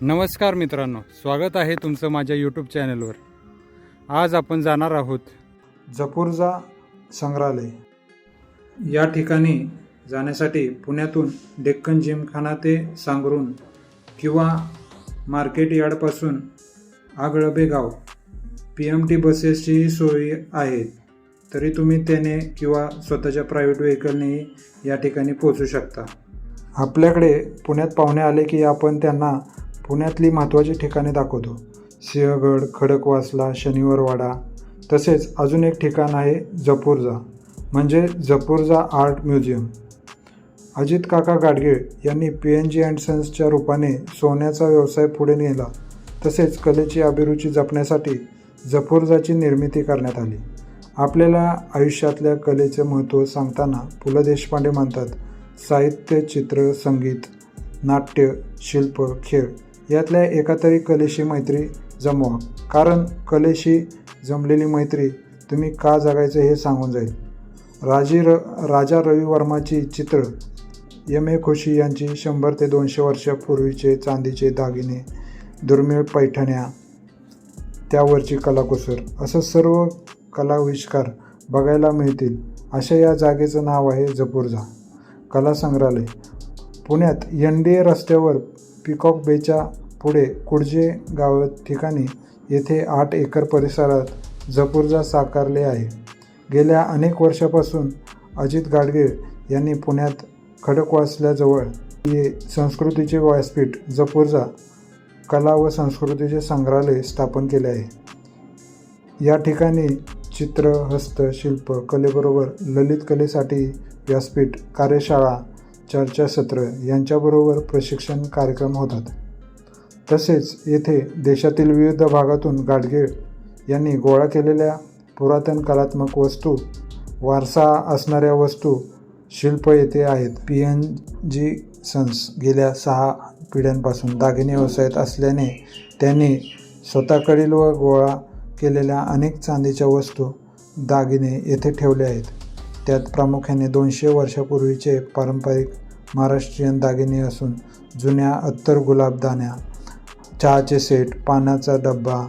नमस्कार मित्रांनो स्वागत आहे तुमचं माझ्या यूट्यूब चॅनलवर. आज आपण जाणार आहोत जपूर्जा संग्रहालय. या ठिकाणी जाण्यासाठी पुण्यातून डेक्कन जिमखाना ते सांगरून किंवा मार्केट यार्डपासून आगळबे गाव पी एम टी बसेसचीही सोयी आहे. तरी तुम्ही त्याने किंवा स्वतःच्या प्रायव्हेट व्हेकलनेही या ठिकाणी पोहोचू शकता. आपल्याकडे पुण्यात पाहुणे आले की आपण त्यांना पुण्यातली महत्त्वाची ठिकाणे दाखवतो. सिंहगड खडकवासला शनिवारवाडा तसेच अजून एक ठिकाण आहे जपूरजा म्हणजे जपूरजा आर्ट म्युझियम. अजित काका गाडगीळ यांनी पी एन जी अँड सन्सच्या रूपाने सोन्याचा व्यवसाय पुढे नेला. तसेच कलेची अभिरुची जपण्यासाठी जपूरजाची निर्मिती करण्यात आली. आपल्याला आयुष्यातल्या कलेचे महत्त्व सांगताना पु ल देशपांडे म्हणतात साहित्य चित्र संगीत नाट्य शिल्प खेळ यातल्या एका तरी कलेशी मैत्री जमवा. कारण कलेशी जमलेली मैत्री तुम्ही का जगायचं हे सांगून जाईल. राजी र राजा रवी वर्माची चित्र यम ए खुशी यांची शंभर ते दोनशे वर्षापूर्वीचे चांदीचे दागिने दुर्मिळ पैठण्या त्यावरची कलाकुसर. असं सर्व कलाविष्कार बघायला मिळतील. अशा या जागेचं नाव आहे जपूरझा कला संग्रहालय. पुण्यात एन डी ए रस्त्यावर पिकॉक बेच्या पुढे कुडजे गाव ठिकाणी येथे आठ एकर परिसरात जपूरजा साकारले आहे. गेल्या अनेक वर्षापासून अजित गाडगीळ यांनी पुण्यात खडकवासल्याजवळ हे संस्कृतीचे व्यासपीठ जपुर्जा कला व संस्कृतीचे संग्रहालय स्थापन केले आहे. या ठिकाणी चित्र हस्तशिल्प कलेबरोबर ललित कलेसाठी व्यासपीठ कार्यशाळा चर्चासत्र यांच्याबरोबर प्रशिक्षण कार्यक्रम होतात. तसेच येथे देशातील विविध भागातून गाडगीळ यांनी गोळा केलेल्या पुरातन कलात्मक वस्तू वारसा असणाऱ्या वस्तू शिल्प येथे आहेत. पी एन जी सन्स गेल्या सहा पिढ्यांपासून दागिने व्यवसायात असल्याने त्यांनी स्वतःकडील व गोळा केलेल्या अनेक चांदीच्या वस्तू दागिने येथे ठेवले आहेत. त्यात प्रामुख्याने दोनशे वर्षापूर्वीचे पारंपरिक महाराष्ट्रीयन दागिने असून जुन्या अत्तर गुलाबदाण्या चहाचे सेट पाण्याचा डब्बा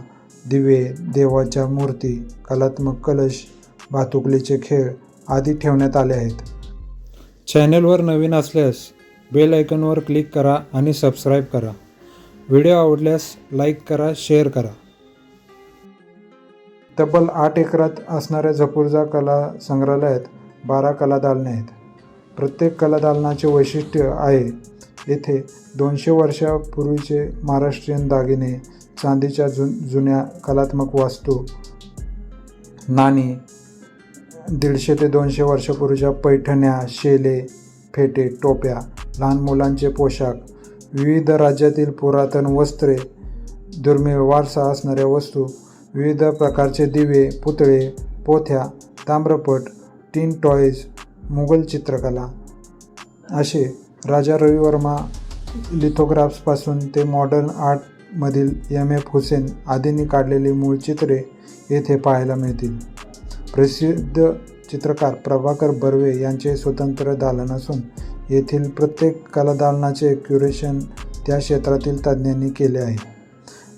दिवे देवाच्या मूर्ती कलात्मक कलश भातुकलीचे खेळ आदी ठेवण्यात आले आहेत. चॅनलवर नवीन असल्यास बेल आयकॉनवर क्लिक करा आणि सबस्क्राईब करा. व्हिडिओ आवडल्यास लाईक करा शेअर करा. तब्बल आठ एकरात असणाऱ्या झपूरजा कला संग्रहालयात बारा कलादालने आहेत. प्रत्येक कलादालनाचे वैशिष्ट्य आहे येथे दोनशे वर्षापूर्वीचे महाराष्ट्रीयन दागिने चांदीच्या जुन जुन्या कलात्मक वास्तू नाणी दीडशे ते दोनशे वर्षापूर्वीच्या पैठण्या शेले फेटे टोप्या लहान मुलांचे पोशाख विविध राज्यातील पुरातन वस्त्रे दुर्मिळ वारसा असणाऱ्या वस्तू विविध प्रकारचे दिवे पुतळे पोथ्या ताम्रपट तीन टॉयज मुघल चित्रकला. असे राजा रविवर्मा लिथोग्राफ्सपासून ते मॉडर्न आर्टमधील एम एफ हुसेन आदींनी काढलेली मूळ चित्रे येथे पाहायला मिळतील. प्रसिद्ध चित्रकार प्रभाकर बर्वे यांचे स्वतंत्र दालन असून येथील प्रत्येक कलादालनाचे क्युरेशन त्या क्षेत्रातील तज्ज्ञांनी केले आहे.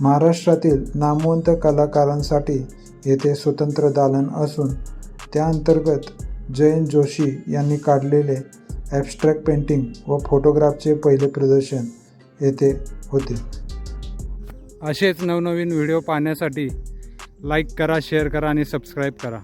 महाराष्ट्रातील नामवंत कलाकारांसाठी येथे स्वतंत्र दालन असून त्या अंतर्गत जयंत जोशी यांनी काढलेले ॲबस्ट्रॅक्ट पेंटिंग व फोटोग्राफचे पहिले प्रदर्शन येथे होते. असेच नवनवीन व्हिडिओ पाहण्यासाठी लाईक करा शेअर करा आणि सबस्क्राईब करा.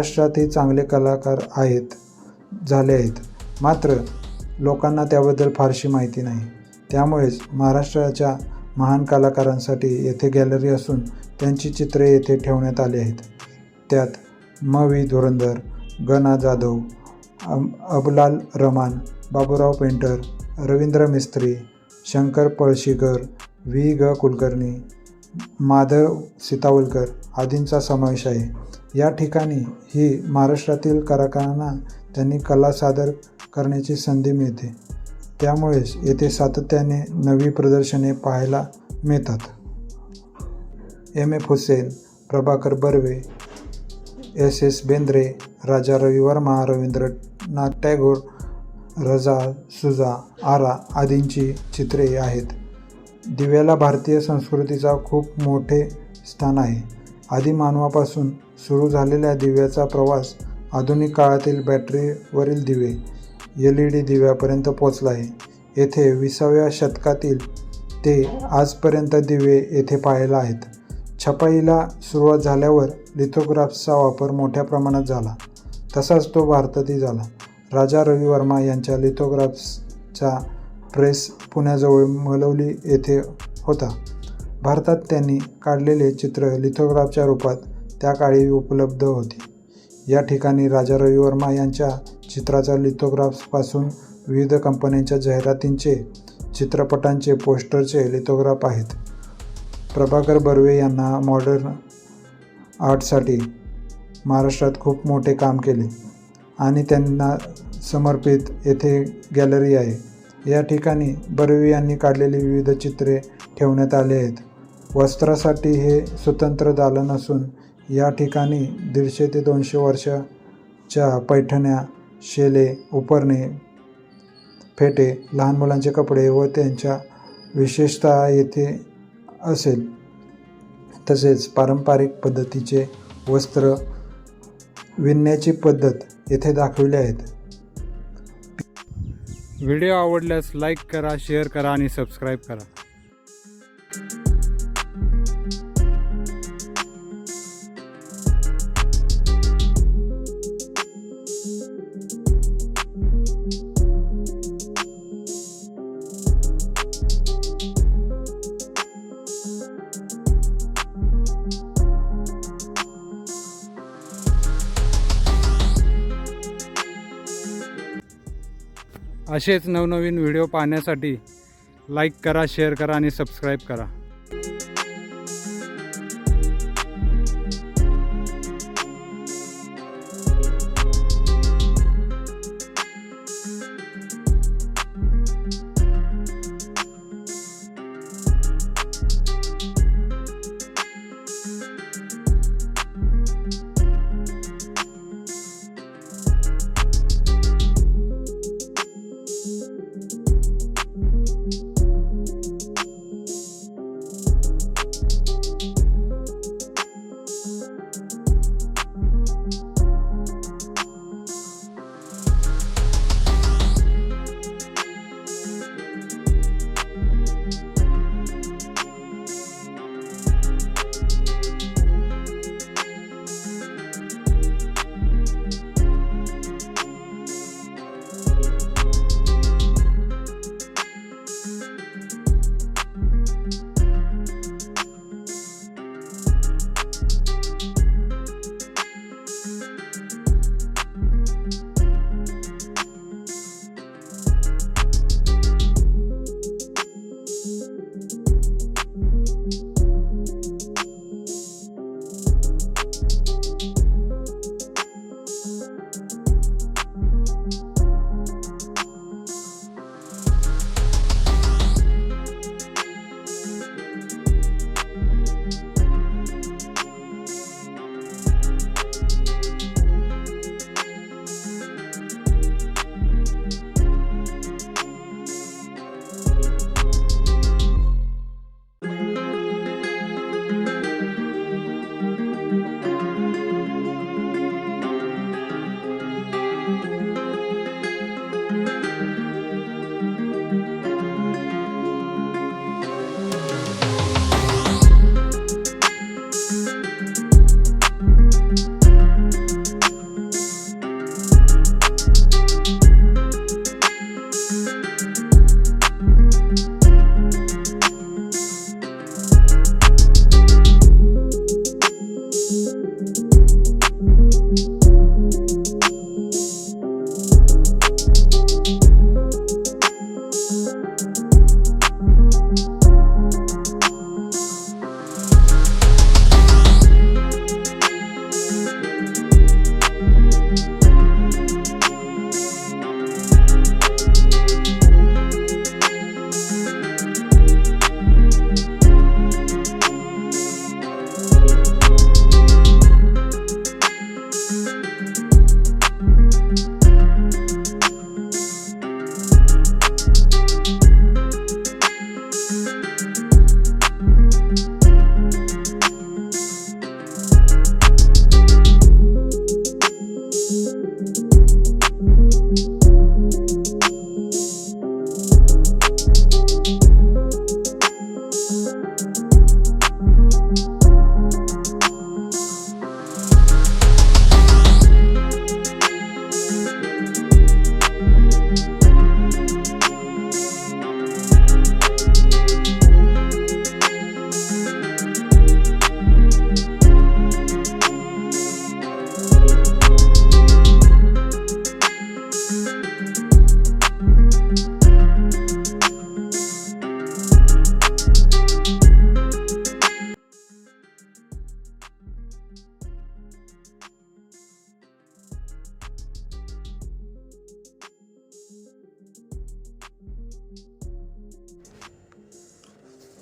महाराष्ट्रातही चांगले कलाकार आहेत झाले आहेत. मात्र लोकांना त्याबद्दल फारशी माहिती नाही. त्यामुळेच महाराष्ट्राच्या महान कलाकारांसाठी येथे गॅलरी असून त्यांची चित्रे येथे ठेवण्यात आली आहेत. त्यात म व्ही धुरंधर गना जाधव अम अबलाल रमान बाबूराव पेंटर रवींद्र मिस्त्री शंकर पळशीकर व्ही ग कुलकर्णी माधव सीतावलकर आदींचा समावेश आहे. या ठिकाणी ही महाराष्ट्रातील कलाकारांना त्यांनी कला सादर करण्याची संधी मिळते. त्यामुळेच येथे सातत्याने नवी प्रदर्शने पाहायला मिळतात. M F Hussain Prabhakar Barve S S Bendre Raja Ravi Varma Rabindranath Tagore Raza Souza Ara आदींची चित्रे आहेत. दिव्याला भारतीय संस्कृतीचा खूप मोठे स्थान आहे. आदी मानवापासून सुरू झालेल्या दिव्याचा प्रवास आधुनिक काळातील बॅटरीवरील दिवे एल ई डी दिव्यापर्यंत पोचला आहे. येथे विसाव्या शतकातील ते आजपर्यंत दिवे येथे पाहायला आहेत. छपाईला सुरुवात झाल्यावर लिथोग्राफ्सचा वापर मोठ्या प्रमाणात झाला. तसाच तो भारतातही झाला. राजा रवी वर्मा यांच्या लिथोग्राफ्सचा प्रेस पुण्याजवळ मलवली येथे होता. भारतात त्यांनी काढलेले चित्र लिथोग्राफच्या रूपात त्या काळी उपलब्ध होती. या ठिकाणी राजा रवी वर्मा यांच्या चित्राचा लिथोग्राफ्सपासून विविध कंपन्यांच्या जाहिरातींचे चित्रपटांचे पोस्टरचे लिथोग्राफ आहेत. प्रभाकर बर्वे यांना मॉडर्न आर्टसाठी महाराष्ट्रात खूप मोठे काम केले आणि त्यांना समर्पित येथे गॅलरी आहे. या ठिकाणी बर्वे यांनी काढलेली विविध चित्रे ठेवण्यात आले आहेत. वस्त्रासाठी हे स्वतंत्र दालन असून या ठिकाणी दीडशे ते दोनशे वर्षाच्या पैठण्या शेले उपरणे फेटे लहान मुलांचे कपडे व त्यांच्या विशेषतः येथे असेल. तसेच पारंपरिक पद्धतीचे वस्त्र विणण्याची पद्धत येथे दाखवली आहेत. व्हिडिओ आवडल्यास लाईक करा शेअर करा आणि सबस्क्राईब करा. असेच नवनवीन व्हिडिओ पाहण्यासाठी लाईक करा शेअर करा आणि सबस्क्राईब करा.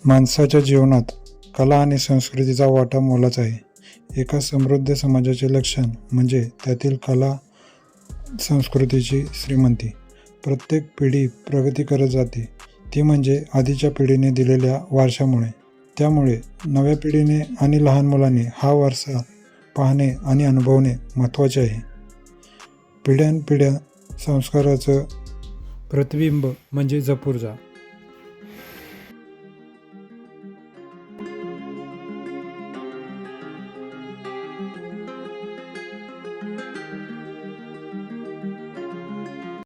माणसाच्या जीवनात कला आणि संस्कृतीचा वाटा मोलाचा आहे. एका समृद्ध समाजाचे लक्षण म्हणजे त्यातील कला संस्कृतीची श्रीमंती. प्रत्येक पिढी प्रगती करत जाते. ती म्हणजे आधीच्या पिढीने दिलेल्या वारशामुळे. त्यामुळे नव्या पिढीने आणि लहान मुलांनी हा वारसा पाहणे आणि अनुभवणे महत्त्वाचे आहे. पिढ्यानपिढ्या संस्काराचं प्रतिबिंब म्हणजे जपूर जा.